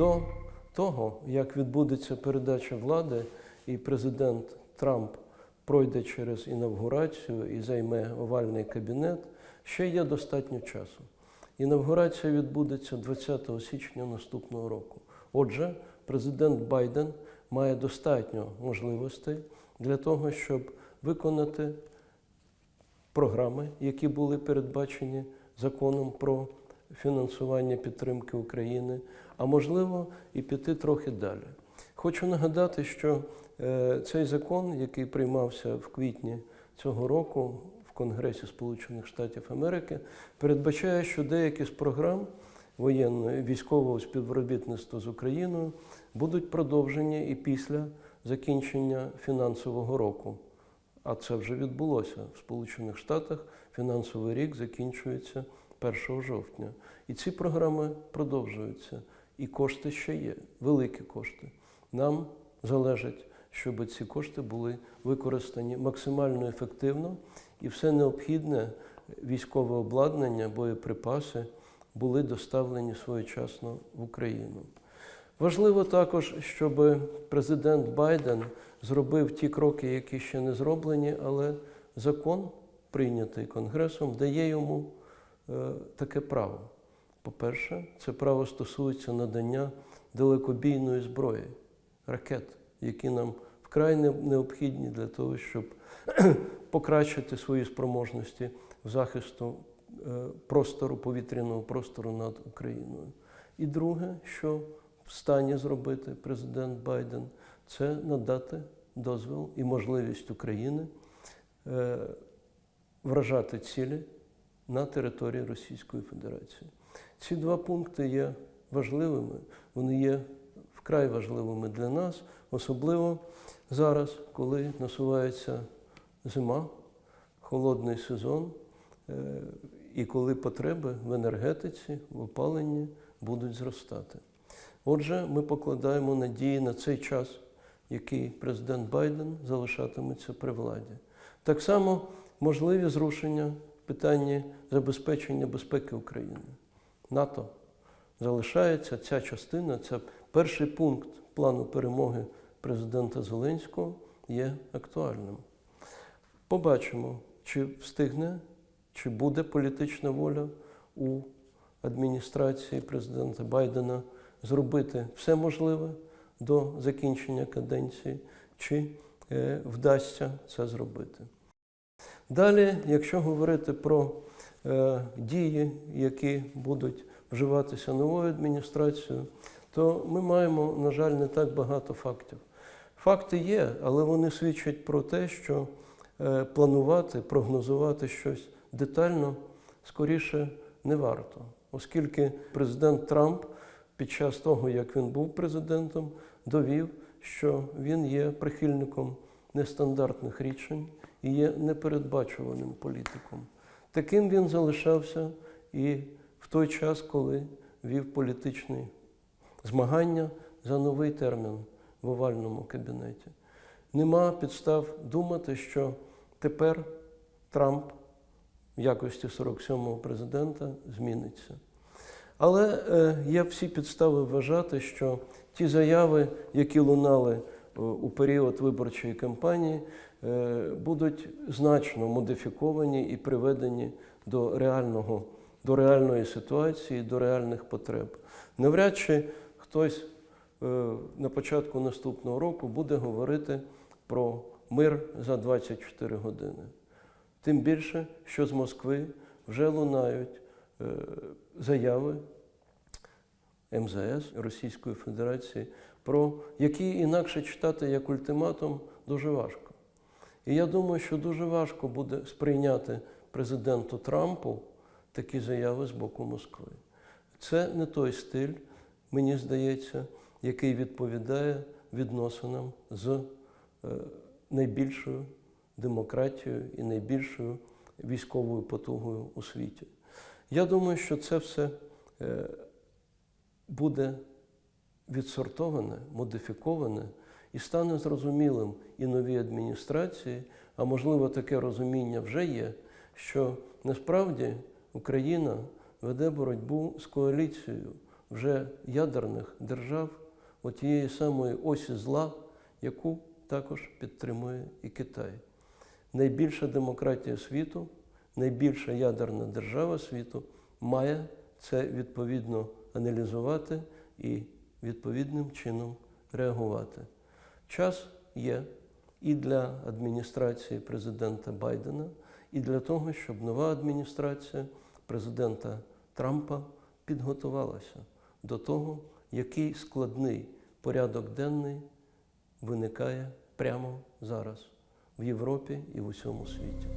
до того, як відбудеться передача влади, і президент Трамп пройде через інавгурацію і займе овальний кабінет, ще є достатньо часу. Інавгурація відбудеться 20 січня наступного року. Отже, президент Байден має достатньо можливостей для того, щоб виконати програми, які були передбачені законом про фінансування підтримки України, а можливо і піти трохи далі. Хочу нагадати, що е, цей закон, який приймався в квітні цього року в Конгресі Сполучених Штатів Америки, передбачає, що деякі з програм воєнного і військового співробітництва з Україною будуть продовжені і після закінчення фінансового року. А це вже відбулося в Сполучених Штатах. Фінансовий рік закінчується 1 жовтня. І ці програми продовжуються. І кошти ще є, великі кошти. Нам залежить, щоб ці кошти були використані максимально ефективно і все необхідне військове обладнання, боєприпаси були доставлені своєчасно в Україну. Важливо також, щоб президент Байден зробив ті кроки, які ще не зроблені, але закон, прийнятий Конгресом, дає йому таке право. По-перше, це право стосується надання далекобійної зброї, ракет, які нам вкрай необхідні для того, щоб покращити свої спроможності в захисту е, простору, повітряного простору над Україною. І друге, що в стані зробити президент Байден, це надати дозвіл і можливість України е, вражати цілі на території Російської Федерації. Ці два пункти є важливими, вони є вкрай важливими для нас, особливо зараз, коли насувається зима, холодний сезон, е, і коли потреби в енергетиці, в опаленні будуть зростати. Отже, ми покладаємо надії на цей час, який президент Байден залишатиметься при владі. Так само можливі зрушення питанні забезпечення безпеки України. НАТО залишається ця частина, це перший пункт плану перемоги президента Зеленського є актуальним. Побачимо, чи встигне, чи буде політична воля у адміністрації президента Байдена зробити все можливе до закінчення каденції, чи е, вдасться це зробити. Далі, якщо говорити про е, дії, які будуть вживатися новою адміністрацією, то ми маємо, на жаль, не так багато фактів. Факти є, але вони свідчать про те, що е, планувати, прогнозувати щось детально скоріше не варто, оскільки президент Трамп під час того, як він був президентом, довів, що він є прихильником нестандартних рішень і є непередбачуваним політиком. Таким він залишався і в той час, коли вів політичні змагання за новий термін в овальному кабінеті. Нема підстав думати, що тепер Трамп в якості 47-го президента зміниться. Але е, є всі підстави вважати, що ті заяви, які лунали у період виборчої кампанії, е, будуть значно модифіковані і приведені до реального, до реальної ситуації, до реальних потреб. Навряд чи хтось е, на початку наступного року буде говорити про мир за 24 години. Тим більше, що з Москви вже лунають е, заяви МЗС Російської Федерації, про які інакше читати як ультиматум дуже важко. І я думаю, що дуже важко буде сприйняти президенту Трампу такі заяви з боку Москви. Це не той стиль, мені здається, який відповідає відносинам з е, найбільшою демократією і найбільшою військовою потугою у світі. Я думаю, що це все е, буде відсортоване, модифіковане і стане зрозумілим і новій адміністрації, а можливо, таке розуміння вже є, що насправді Україна веде боротьбу з коаліцією вже ядерних держав, от тієї самої осі зла, яку також підтримує і Китай. Найбільша демократія світу, найбільша ядерна держава світу має це відповідно аналізувати і відповідним чином реагувати. Час є і для адміністрації президента Байдена, і для того, щоб нова адміністрація президента Трампа підготувалася до того, який складний порядок денний виникає прямо зараз в Європі і в усьому світі.